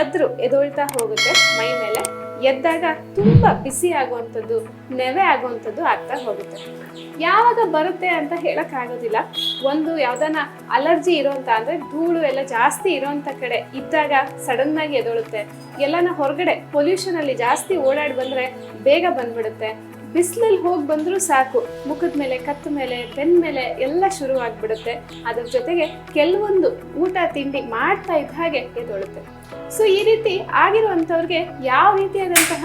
ದದ್ರು ಎದೊಳ್ತಾ ಹೋಗುತ್ತೆ ಮೈ ಮೇಲೆ. ಎದ್ದಾಗ ತುಂಬ ಬಿಸಿ ಆಗುವಂಥದ್ದು, ನೆವೆ ಆಗುವಂಥದ್ದು ಆಗ್ತಾ ಹೋಗುತ್ತೆ. ಯಾವಾಗ ಬರುತ್ತೆ ಅಂತ ಹೇಳೋಕ್ಕಾಗೋದಿಲ್ಲ ಒಂದು ಯಾವ್ದಾನ ಅಲರ್ಜಿ ಇರೋಂತ ಅಂದರೆ ಧೂಳು ಎಲ್ಲ ಜಾಸ್ತಿ ಇರೋಂತ ಕಡೆ ಇದ್ದಾಗ ಸಡನ್ನಾಗಿ ಎದೊಳುತ್ತೆ. ಎಲ್ಲನ ಹೊರಗಡೆ ಪೊಲ್ಯೂಷನಲ್ಲಿ ಜಾಸ್ತಿ ಓಡಾಡಿ ಬಂದರೆ ಬೇಗ ಬಂದ್ಬಿಡುತ್ತೆ. ಬಿಸಿಲಲ್ಲಿ ಹೋಗಿ ಬಂದರೂ ಸಾಕು. ಮುಖದ ಮೇಲೆ, ಕತ್ತ ಮೇಲೆ ಬೆನ್ನ ಮೇಲೆ ಎಲ್ಲ ಶುರು ಆಗಿಬಿಡುತ್ತೆ. ಅದ್ರ ಜೊತೆಗೆ ಕೆಲವೊಂದು ಊಟ, ತಿಂಡಿ ಮಾಡ್ತಾ ಇದ್ದ ಹಾಗೆ ಎದೊಳುತ್ತೆ ಸೊ ಈ ರೀತಿ ಆಗಿರುವಂಥವ್ರಿಗೆ ಯಾವ ರೀತಿಯಾದಂತಹ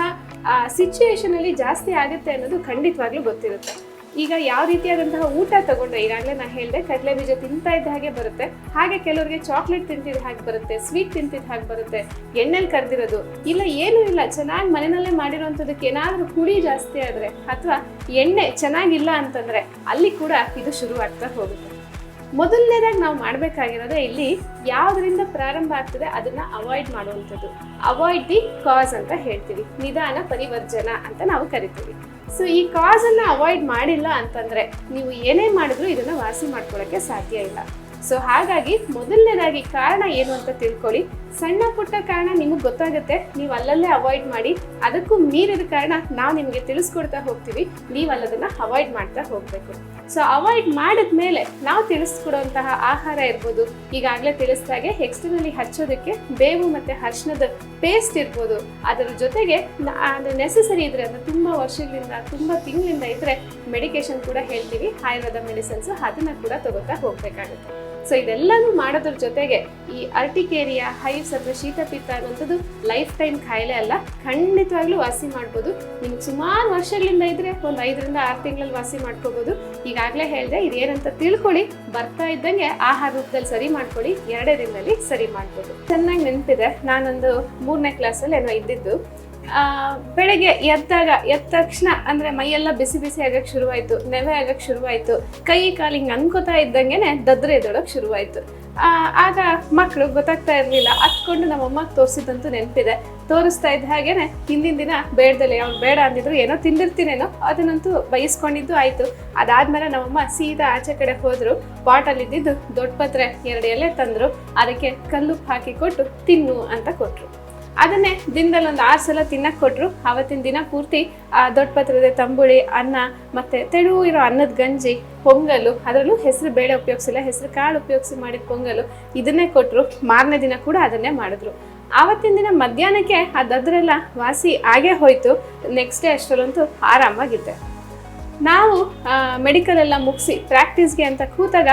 ಸಿಚುಯೇಷನಲ್ಲಿ ಜಾಸ್ತಿ ಆಗುತ್ತೆ ಅನ್ನೋದು ಖಂಡಿತವಾಗ್ಲೂ ಗೊತ್ತಿರುತ್ತೆ. ಈಗ ಯಾವ ರೀತಿಯಾದಂತಹ ಊಟ ತಗೊಂಡ್ರೆ, ಈಗಾಗಲೇ ನಾನು ಹೇಳಿದೆ, ಕಡಲೆ ಬೀಜ ತಿಂತಾ ಇದ್ದ ಹಾಗೆ ಬರುತ್ತೆ. ಹಾಗೆ ಕೆಲವರಿಗೆ ಚಾಕ್ಲೇಟ್ ತಿಂತಿದ್ದ ಹಾಗೆ ಬರುತ್ತೆ ಸ್ವೀಟ್ ತಿಂತಿದ್ದ ಹಾಗೆ ಬರುತ್ತೆ. ಎಣ್ಣೆಲಿ ಕರೆದಿರೋದು. ಇಲ್ಲ, ಏನೂ ಇಲ್ಲ. ಚೆನ್ನಾಗಿ ಮನೆಯಲ್ಲೇ ಮಾಡಿರೋಂಥದ್ದಕ್ಕೆ ಏನಾದರೂ ಹುಳಿ ಜಾಸ್ತಿ ಆದರೆ, ಅಥವಾ ಎಣ್ಣೆ ಚೆನ್ನಾಗಿಲ್ಲ ಅಂತಂದರೆ, ಅಲ್ಲಿ ಕೂಡ ಇದು ಶುರುವಾಗ್ತಾ ಹೋಗುತ್ತೆ. ಮೊದಲನೇದಾಗಿ ನಾವು ಮಾಡಬೇಕಾಗಿರೋದೇ ಇಲ್ಲಿ ಯಾವುದರಿಂದ ಪ್ರಾರಂಭ ಆಗ್ತದೆ ಅದನ್ನ ಅವಾಯ್ಡ್ ಮಾಡುವಂಥದ್ದು. ಅವಾಯ್ಡ್ ದಿ ಕಾಸ್ ಅಂತ ಹೇಳ್ತೀವಿ. ನಿಧಾನ ಪರಿವರ್ಜನ ಅಂತ ನಾವು ಕರಿತೀವಿ. ಸೊ ಈ ಕಾಸನ್ನು ಅವಾಯ್ಡ್ ಮಾಡಿಲ್ಲ ಅಂತಂದರೆ ನೀವು ಏನೇ ಮಾಡಿದ್ರೂ ಇದನ್ನು ವಾಸಿ ಮಾಡ್ಕೊಳ್ಳೋಕ್ಕೆ ಸಾಧ್ಯ ಇಲ್ಲ. ಸೊ ಹಾಗಾಗಿ ಮೊದಲನೇದಾಗಿ ಕಾರಣ ಏನು ಅಂತ ತಿಳ್ಕೊಳ್ಳಿ. ಸಣ್ಣ ಪುಟ್ಟ ಕಾರಣ ನಿಮಗೆ ಗೊತ್ತಾಗುತ್ತೆ. ನೀವು ಅಲ್ಲಲ್ಲೇ ಅವಾಯ್ಡ್ ಮಾಡಿ. ಅದಕ್ಕೂ ಮೀರಿದ ಕಾರಣ ನಾವು ನಿಮಗೆ ತಿಳಿಸ್ಕೊಡ್ತಾ ಹೋಗ್ತೀವಿ. ನೀವು ಅಲ್ಲದನ್ನ ಅವಾಯ್ಡ್ ಮಾಡ್ತಾ ಹೋಗಬೇಕು. ಸೊ ಅವಾಯ್ಡ್ ಮಾಡಿದ ಮೇಲೆ ನಾವು ತಿಳಿಸ್ಕೊಡುವಂತಹ ಆಹಾರ ಇರ್ಬೋದು. ಈಗಾಗಲೇ ತಿಳಿಸಿದಾಗೆ ಎಕ್ಸ್ಟರ್ನಲ್ಲಿ ಹಚ್ಚೋದಕ್ಕೆ ಬೇವು ಮತ್ತು ಹರ್ಷಣದ ಪೇಸ್ಟ್ ಇರ್ಬೋದು. ಅದರ ಜೊತೆಗೆ ಅದು ನೆಸಸರಿ ಇದ್ರೆ ಅಂದರೆ ತುಂಬ ವರ್ಷಗಳಿಂದ ತುಂಬ ತಿಂಗಳಿಂದ ಇದ್ರೆ ಮೆಡಿಕೇಶನ್ ಕೂಡ ಹೇಳ್ತೀವಿ. ಆಯುರ್ವೇದ ಮೆಡಿಸಿನ್ಸು ಅದನ್ನ ಕೂಡ ತಗೋತಾ ಹೋಗ್ಬೇಕಾಗುತ್ತೆ. ಸೊ ಇದೆಲ್ಲನೂ ಮಾಡೋದ್ರ ಜೊತೆಗೆ ಈ ಅರ್ಟಿಕೇರಿಯಾ ಹೈವ್ಸ್ ಅಥವಾ ಶೀತಪಿತ್ತ ಅನ್ನೋಂಥದ್ದು ಲೈಫ್ ಟೈಮ್ ಕಾಯಿಲೆ ಅಲ್ಲ, ಖಂಡಿತವಾಗ್ಲೂ ವಾಸಿ ಮಾಡ್ಬೋದು. ನಿಮ್ಗೆ ಸುಮಾರು ವರ್ಷಗಳಿಂದ ಇದ್ರೆ ಒಂದು ಐದರಿಂದ ಆರು ತಿಂಗಳಲ್ಲಿ ವಾಸಿ ಮಾಡ್ಕೋಬೋದು. ಈಗಾಗಲೇ ಹೇಳಿದೆ, ಇದೇನಂತ ತಿಳ್ಕೊಳ್ಳಿ, ಬರ್ತಾ ಇದ್ದಂಗೆ ಆಹಾರ ರೂಪದಲ್ಲಿ ಸರಿ ಮಾಡ್ಕೊಳ್ಳಿ, ಎರಡೇ ದಿನದಲ್ಲಿ ಸರಿ ಮಾಡ್ಬೋದು. ಚೆನ್ನಾಗಿ ನೆನಪಿದೆ. ನಾನೊಂದು ಮೂರನೇ ಕ್ಲಾಸಲ್ಲಿ ಏನೋ ಇದ್ದಿದ್ದು. ಬೆಳಗ್ಗೆ ಎದ್ದಾಗ, ಎದ್ದ ತಕ್ಷಣ ಅಂದರೆ ಮೈಯೆಲ್ಲ ಬಿಸಿ ಬಿಸಿ ಆಗಕ್ಕೆ ಶುರುವಾಯಿತು, ನೆವೆ ಆಗಕ್ಕೆ ಶುರುವಾಯಿತು, ಕೈ ಕಾಲು ಹಿಂಗೆ ಅನ್ಕೋತಾ ಇದ್ದಂಗೆನೆ ದದ್ರೆ ಎದೊಳಕ್ಕೆ ಶುರುವಾಯಿತು. ಆಗ ಮಕ್ಕಳು ಗೊತ್ತಾಗ್ತಾ ಇರಲಿಲ್ಲ ಹತ್ಕೊಂಡು ನಮ್ಮ ಅಮ್ಮಗೆ ತೋರಿಸಿದಂತೂ ನೆನಪಿದೆ. ತೋರಿಸ್ತಾ ಇದ್ದ ಹಾಗೇನೆ ಹಿಂದಿನ ದಿನ ಬೇಡದಲ್ಲೇ ಅವ್ನು ಬೇಡ ಅಂದಿದ್ರು, ಏನೋ ತಿಂದಿರ್ತೀನೇನೋ ಅದನ್ನಂತೂ ಬಯಸ್ಕೊಂಡಿದ್ದು ಆಯಿತು. ಅದಾದ್ಮೇಲೆ ನಮ್ಮಮ್ಮ ಸೀದಾ ಆಚೆ ಕಡೆ ಹೋದರು ಬಾಟಲ್ ಇದ್ದಿದ್ದು ದೊಡ್ಡ ಪತ್ರೆ ಎರಡು ಎಲೆ ತಂದ್ರು, ಅದಕ್ಕೆ ಕಲ್ಲುಪ್ಪು ಹಾಕಿ ಕೊಟ್ಟು ತಿನ್ನು ಅಂತ ಕೊಟ್ರು. ಅದನ್ನೇ ದಿನದಲ್ಲಿ ಒಂದು ಆರು ಸಲ ತಿನ್ನಕ್ಕೆ ಕೊಟ್ಟರು ಆವತ್ತಿನ ದಿನ ಪೂರ್ತಿ, ಆ ದೊಡ್ಡ ಪತ್ರದ ತಂಬುಳಿ, ಅನ್ನ, ಮತ್ತು ತೆಳು ಇರೋ ಅನ್ನದ ಗಂಜಿ, ಪೊಂಗಲು, ಅದರಲ್ಲೂ ಹೆಸರು ಬೇಳೆ ಉಪಯೋಗಿಸಿಲ್ಲ, ಹೆಸರು ಕಾಳು ಉಪಯೋಗಿಸಿ ಮಾಡಿದ ಪೊಂಗಲು ಇದನ್ನೇ ಕೊಟ್ಟರು ಮಾರನೇ ದಿನ ಕೂಡ ಅದನ್ನೇ ಮಾಡಿದ್ರು. ಆವತ್ತಿನ ದಿನ ಮಧ್ಯಾಹ್ನಕ್ಕೆ ಅದರೆಲ್ಲ ವಾಸಿ ಆಗೇ ಹೋಯಿತು. ನೆಕ್ಸ್ಟ್ ಡೇ ಅಷ್ಟರಲ್ಲಂತೂ ಆರಾಮಾಗಿದ್ದೆ. ನಾವು ಮೆಡಿಕಲ್ ಎಲ್ಲ ಮುಗಿಸಿ ಪ್ರಾಕ್ಟೀಸ್ಗೆ ಅಂತ ಕೂತಾಗ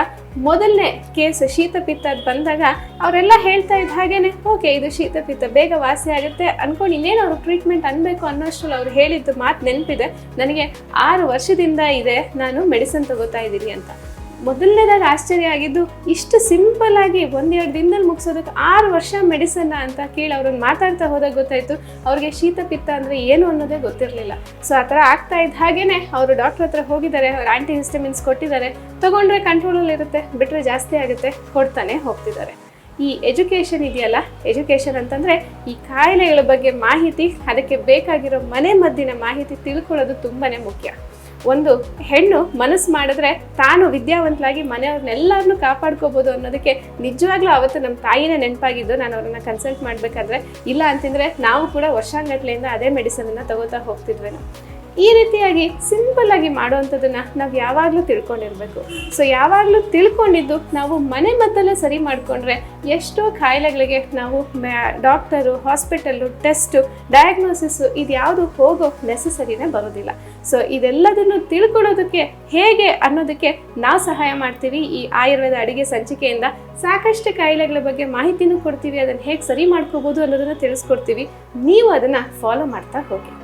ಮೊದಲನೇ ಕೇಸ್ ಶೀತ ಪಿತ್ತ ಬಂದಾಗ ಅವರೆಲ್ಲ ಹೇಳ್ತಾ ಇದ್ದ ಹಾಗೇನೆ, ಓಕೆ, ಇದು ಶೀತ ಪಿತ್ತ ಬೇಗ ವಾಸಿ ಆಗುತ್ತೆ. ಅನ್ಕೊಂಡು ಇನ್ನೇನು ಅವರು ಟ್ರೀಟ್ಮೆಂಟ್ ಅನ್ಬೇಕು ಅನ್ನೋಷ್ಟರಲ್ಲಿ ಅವ್ರು ಹೇಳಿದ್ದು ಮಾತು ನೆನಪಿದೆ. ನನಗೆ ಆರು ವರ್ಷದಿಂದ ಇದೆ, ನಾನು ಮೆಡಿಸಿನ್ ತಗೋತಾ ಇದ್ದೀನಿ ಅಂತ. ಮೊದಲನೇದಾಗಿ ಆಶ್ಚರ್ಯ ಆಗಿದ್ದು, ಇಷ್ಟು ಸಿಂಪಲ್ ಆಗಿ ಒಂದೆರಡು ದಿನದಲ್ಲಿ ಮುಗಿಸೋದಕ್ಕೆ ಆರು ವರ್ಷ ಮೆಡಿಸನ್ನ ಅಂತ ಕೇಳಿ ಅವ್ರನ್ನ ಮಾತಾಡ್ತಾ ಹೋದಾಗ ಗೊತ್ತಾಯ್ತು, ಅವ್ರಿಗೆ ಶೀತ ಪಿತ್ತ ಅಂದರೆ ಏನು ಅನ್ನೋದೇ ಗೊತ್ತಿರಲಿಲ್ಲ. ಸೊ ಆ ಥರ ಆಗ್ತಾ ಇದ್ದ ಹಾಗೇನೆ ಅವರು ಡಾಕ್ಟರ್ ಹತ್ರ ಹೋಗಿದ್ದಾರೆ, ಅವ್ರು ಆ್ಯಂಟಿ ಹಿಸ್ಟಮಿನ್ಸ್ ಕೊಟ್ಟಿದ್ದಾರೆ. ತಗೊಂಡ್ರೆ ಕಂಟ್ರೋಲಲ್ಲಿ ಇರುತ್ತೆ ಬಿಟ್ಟರೆ ಜಾಸ್ತಿ ಆಗುತ್ತೆ, ಕೊಡ್ತಾನೆ ಹೋಗ್ತಿದ್ದಾರೆ. ಈ ಎಜುಕೇಷನ್ ಇದೆಯಲ್ಲ ಎಜುಕೇಷನ್ ಅಂತಂದರೆ ಈ ಕಾಯಿಲೆಗಳ ಬಗ್ಗೆ ಮಾಹಿತಿ, ಅದಕ್ಕೆ ಬೇಕಾಗಿರೋ ಮನೆ ಮದ್ದಿನ ಮಾಹಿತಿ ತಿಳ್ಕೊಳ್ಳೋದು ತುಂಬಾ ಮುಖ್ಯ. ಒಂದು ಹೆಣ್ಣು ಮನಸ್ಸು ಮಾಡಿದ್ರೆ ತಾನು ವಿದ್ಯಾವಂತಲಾಗಿ ಮನೆಯವ್ರನ್ನೆಲ್ಲರನ್ನೂ ಕಾಪಾಡ್ಕೋಬೋದು ಅನ್ನೋದಕ್ಕೆ ನಿಜವಾಗ್ಲೂ ಅವತ್ತು ನಮ್ಮ ತಾಯಿನೇ ನೆನಪಾಗಿದ್ದು ನಾನು ಅವ್ರನ್ನ ಕನ್ಸಲ್ಟ್ ಮಾಡಬೇಕಾದ್ರೆ ಇಲ್ಲ ಅಂತಂದರೆ ನಾವು ಕೂಡ ವರ್ಷಾಂಗಟ್ಲೆಯಿಂದ ಅದೇ ಮೆಡಿಸನನ್ನು ತಗೋತಾ ಹೋಗ್ತಿದ್ವೇನೋ ಈ ರೀತಿಯಾಗಿ ಸಿಂಪಲ್ ಆಗಿ ಮಾಡುವಂಥದ್ದನ್ನ ನಾವು ಯಾವಾಗಲೂ ತಿಳ್ಕೊಂಡಿರ್ಬೇಕು. ಸೊ ಯಾವಾಗಲೂ ತಿಳ್ಕೊಂಡಿದ್ದು ನಾವು ಮನೆ ಮದ್ದಲ್ಲೇ ಸರಿ ಮಾಡಿಕೊಂಡ್ರೆ ಎಷ್ಟೋ ಕಾಯಿಲೆಗಳಿಗೆ ನಾವು ಡಾಕ್ಟರು ಹಾಸ್ಪಿಟಲ್ಲು ಟೆಸ್ಟು ಡಯಾಗ್ನೋಸಿಸು ಇದು ಯಾವುದು ಹೋಗೋ ನೆಸಸರಿನೇ ಬರೋದಿಲ್ಲ. ಸೊ ಇದೆಲ್ಲದನ್ನು ತಿಳ್ಕೊಳ್ಳೋದಕ್ಕೆ ಹೇಗೆ ಅನ್ನೋದಕ್ಕೆ ನಾವು ಸಹಾಯ ಮಾಡ್ತೀವಿ. ಈ ಆಯುರ್ವೇದ ಅಡಿಗೆ ಸಂಚಿಕೆಯಿಂದ ಸಾಕಷ್ಟು ಕಾಯಿಲೆಗಳ ಬಗ್ಗೆ ಮಾಹಿತಿನೂ ಕೊಡ್ತೀವಿ. ಅದನ್ನು ಹೇಗೆ ಸರಿ ಮಾಡ್ಕೋಬೋದು ಅನ್ನೋದನ್ನು ತಿಳಿಸ್ಕೊಡ್ತೀವಿ. ನೀವು ಅದನ್ನು ಫಾಲೋ ಮಾಡ್ತಾ ಹೋಗಿ.